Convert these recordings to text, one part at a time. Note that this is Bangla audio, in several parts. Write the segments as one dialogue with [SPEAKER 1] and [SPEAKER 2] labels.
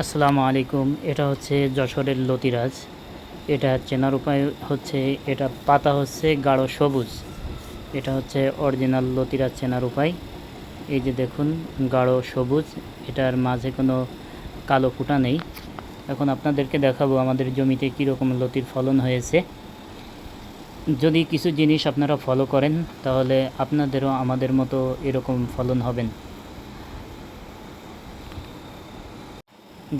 [SPEAKER 1] আসসালামু আলাইকুম, এটা হচ্ছে যশোরের লতিরাজ। এটা চেনার উপায় হচ্ছে, এটা পাতা হচ্ছে গাঢ় সবুজ। এটা হচ্ছে অরিজিনাল লতিরাজ চেনার উপায়। এই যে দেখুন, গাঢ় সবুজ, এটার মাঝে কোনো কালো ফুটা নেই। এখন আপনাদেরকে দেখাবো আমাদের জমিতে কীরকম লতির ফলন হয়েছে। যদি কিছু জিনিস আপনারা ফলো করেন, তাহলে আপনাদেরও আমাদের মতো এরকম ফলন হবেন।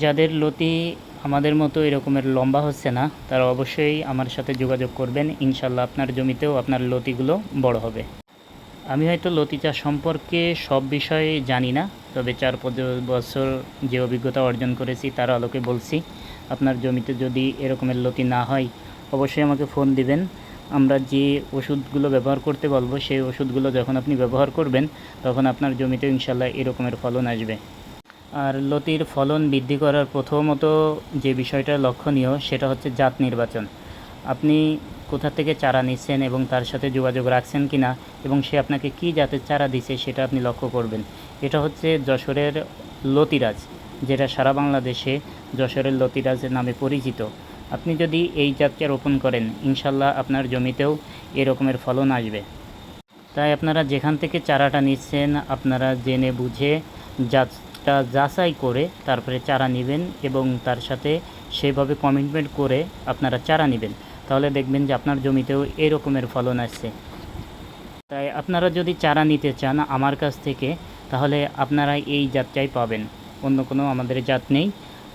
[SPEAKER 1] যাদের লতি আমাদের মতো এরকমের লম্বা হচ্ছে না, তারা অবশ্যই আমার সাথে যোগাযোগ করবেন। ইনশাল্লাহ আপনার জমিতেও আপনার লতিগুলো বড় হবে। আমি হয়তো লতি চাষ সম্পর্কে সব বিষয়ে জানি না, তবে চার বছর যে অভিজ্ঞতা অর্জন করেছি তার আলোকে বলছি। আপনার জমিতে যদি এরকমের লতি না হয়, অবশ্যই আমাকে ফোন দিবেন। আমরা যে ওষুধগুলো ব্যবহার করতে বলব, সেই ওষুধগুলো যখন আপনি ব্যবহার করবেন, তখন আপনার জমিতে ইনশাল্লাহ এরকমের ফলন আসবে। আর লতির ফলন বৃদ্ধি করার প্রথমত যে বিষয়টা লক্ষণীয়, সেটা হচ্ছে জাত নির্বাচন। আপনি কোথা থেকে চারা নিচ্ছেন এবং তার সাথে যোগাযোগ রাখছেন কি না এবং সে আপনাকে কী জাতের চারা দিছে সেটা আপনি লক্ষ্য করবেন। এটা হচ্ছে যশোরের লতিরাজ, যেটা সারা বাংলাদেশে যশোরের লতিরাজ নামে পরিচিত। আপনি যদি এই জাতটা রোপণ করেন, ইনশাল্লাহ আপনার জমিতেও এরকমের ফলন আসবে। তাই আপনারা যেখান থেকে চারাটা নিচ্ছেন, আপনারা জেনে বুঝে জাতটা যাচাই করে তারপরে চারা নেবেন এবং তার সাথে সেভাবে কমিটমেন্ট করে আপনারা চারা নেবেন। তাহলে দেখবেন যে আপনার জমিতেও এরকমের ফলন আসছে। তাই আপনারা যদি চারা নিতে চান আমার কাছ থেকে, তাহলে আপনারা এই জাতটাই পাবেন। অন্য কোনো আমাদের জাত নেই।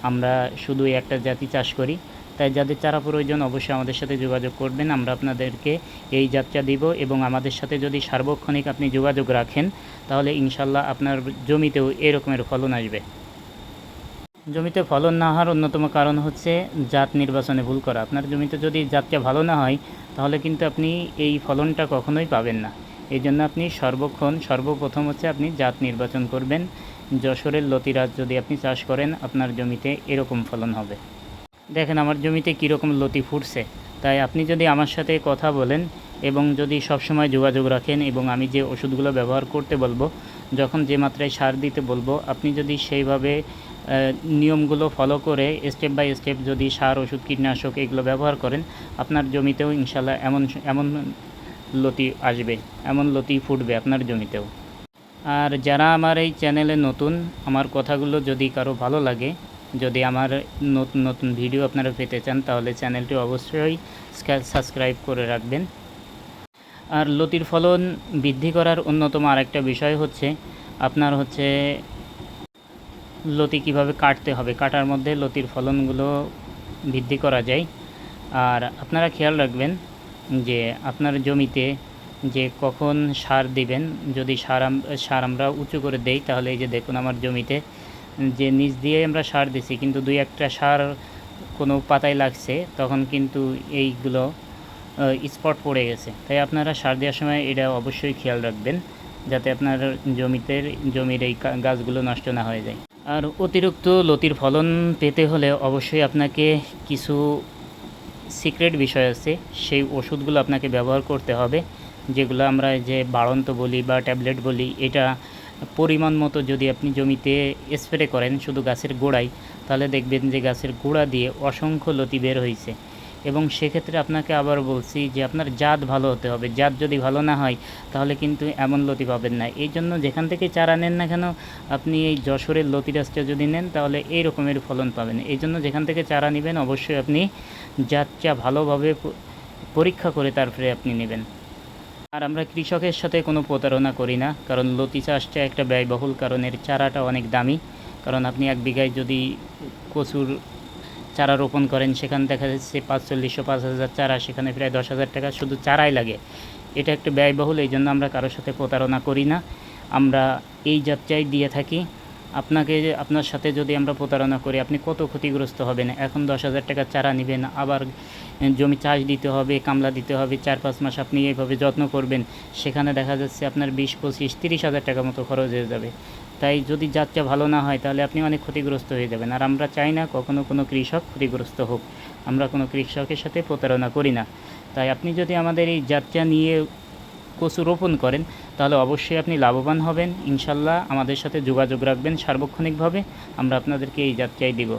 [SPEAKER 1] আমরা শুধু একটা জাতি চাষ করি। তাই যাদের চারা প্রয়োজন অবশ্যই আমাদের সাথে যোগাযোগ করবেন। আমরা আপনাদেরকে এই যাত্রা দিব এবং আমাদের সাথে যদি সার্বক্ষণিক আপনি যোগাযোগ রাখেন, তাহলে ইনশাল্লাহ আপনার জমিতেও এরকমের ফলন আসবে। জমিতে ফলন না হওয়ার অন্যতম কারণ হচ্ছে জাত নির্বাচনে ভুল করা। আপনার জমিতে যদি জাতটা ভালো না হয়, তাহলে কিন্তু আপনি এই ফলনটা কখনোই পাবেন না। এই জন্য আপনি সর্বক্ষণ, সর্বপ্রথম হচ্ছে আপনি জাত নির্বাচন করবেন। যশোরের লতিরাজ যদি আপনি চাষ করেন, আপনার জমিতে এরকম ফলন হবে। দেখেন আমার জমিতে কীরকম লতি ফুটছে। তাই আপনি যদি আমার সাথে কথা বলেন এবং যদি সবসময় যোগাযোগ রাখেন এবং আমি যে ওষুধগুলো ব্যবহার করতে বলব, যখন যে মাত্রায় সার দিতে বলব, আপনি যদি সেইভাবে নিয়মগুলো ফলো করে স্টেপ বাই স্টেপ যদি সার, ওষুধ, কীটনাশক এগুলো ব্যবহার করেন, আপনার জমিতেও ইনশাল্লাহ এমন এমন লতি আসবে, এমন লতি ফুটবে আপনার জমিতেও। আর যারা আমার এই চ্যানেলে নতুন, আমার কথাগুলো যদি কারও ভালো লাগে যদি আমার নতুন নতুন ভিডিও আপনারা পেতে চান, তাহলে চ্যানেলটি অবশ্যই সাবস্ক্রাইব করে রাখবেন। আর লতির ফলন বৃদ্ধি করার অন্যতম আরেকটা বিষয় হচ্ছে, আপনার হচ্ছে লতি কীভাবে কাটতে হবে। কাটার মধ্যে লতির ফলনগুলো বৃদ্ধি করা যায়। আর আপনারা খেয়াল রাখবেন যে আপনার জমিতে যে কখন সার দিবেন, যদি সার সার আমরা উঁচু করে দেই, তাহলে এই যে দেখুন আমার জমিতে যে নিচ দিয়ে আমরা সার দিছি, কিন্তু দুই একটা সার কোনো পাতায় লাগছে, তখন কিন্তু এইগুলো স্পট পড়ে গেছে। তাই আপনারা সার দেওয়ার সময় এটা অবশ্যই খেয়াল রাখবেন, যাতে আপনার জমিতে জমির এই গাছগুলো নষ্ট না হয়ে যায়। আর অতিরিক্ত লতির ফলন পেতে হলে অবশ্যই আপনাকে কিছু সিক্রেট বিষয় আছে, সেই ওষুধগুলো আপনাকে ব্যবহার করতে হবে, যেগুলো আমরা যে বাড়ন্ত বলি বা ট্যাবলেট বলি, এটা পরিমাণ মতো যদি আপনি জমিতে স্প্রে করেন শুধু গাছের গোড়ায়, তাহলে দেখবেন যে গাছের গোড়া দিয়ে অসংখ্য লতি বের হয়েছে এবং সেক্ষেত্রে আপনাকে আবার বলছি যে আপনার জাত ভালো হতে হবে। জাত যদি ভালো না হয়, তাহলে কিন্তু এমন লতি পাবেন না। এই জন্য যেখান থেকে চারা নেন না কেন, আপনি এই যশোরের লতি গাছটা যদি নেন, তাহলে এই রকমের ফলন পাবেন। এই জন্য যেখান থেকে চারা নেবেন, অবশ্যই আপনি জাতটা ভালোভাবে পরীক্ষা করে তারপরে আপনি নেবেন। আর আমরা কৃষকের সাথে কোনো প্রতারণা করি না, কারণ লতি চাষটা একটা ব্যয়বহুল, কারণ এর চারাটা অনেক দামি। কারণ আপনি এক বিঘায় যদি কচুর চারা রোপণ করেন, সেখানে দেখা যাচ্ছে পাঁচচল্লিশশো পাঁচ হাজার চারা, সেখানে প্রায় দশ হাজার টাকা শুধু চারাই লাগে। এটা একটু ব্যয়বহুল, এই জন্য আমরা কারোর সাথে প্রতারণা করি না। আমরা এই যাত্রায় দিয়ে থাকি। আপনাকে, আপনার সাথে যদি আমরা প্রতারণা করি, আপনি কত ক্ষতিগ্রস্ত হবেন? এখন দশ হাজার টাকা চারা নেবেন, আবার জমি চাষ দিতে হবে, কামলা দিতে হবে, চার পাঁচ মাস আপনি এইভাবে যত্ন করবেন, সেখানে দেখা যাচ্ছে আপনার বিশ, পঁচিশ, তিরিশ হাজার টাকা মতো খরচ হয়ে যাবে। তাই যদি যাত্রা ভালো না হয়, তাহলে আপনি অনেক ক্ষতিগ্রস্ত হয়ে যাবেন। আর আমরা চাই না কখনো কোনো কৃষক ক্ষতিগ্রস্ত হোক। আমরা কোনো কৃষকের সাথে প্রতারণা করি না। তাই আপনি যদি আমাদের এই যাত্রা নিয়ে কচু রোপণ করেন, তাহলে অবশ্যই আপনি লাভবান হবেন। ইনশাল্লাহ আমাদের সাথে যোগাযোগ রাখবেন সার্বক্ষণিকভাবে। আমরা আপনাদেরকে এই যাত্রায় দিব।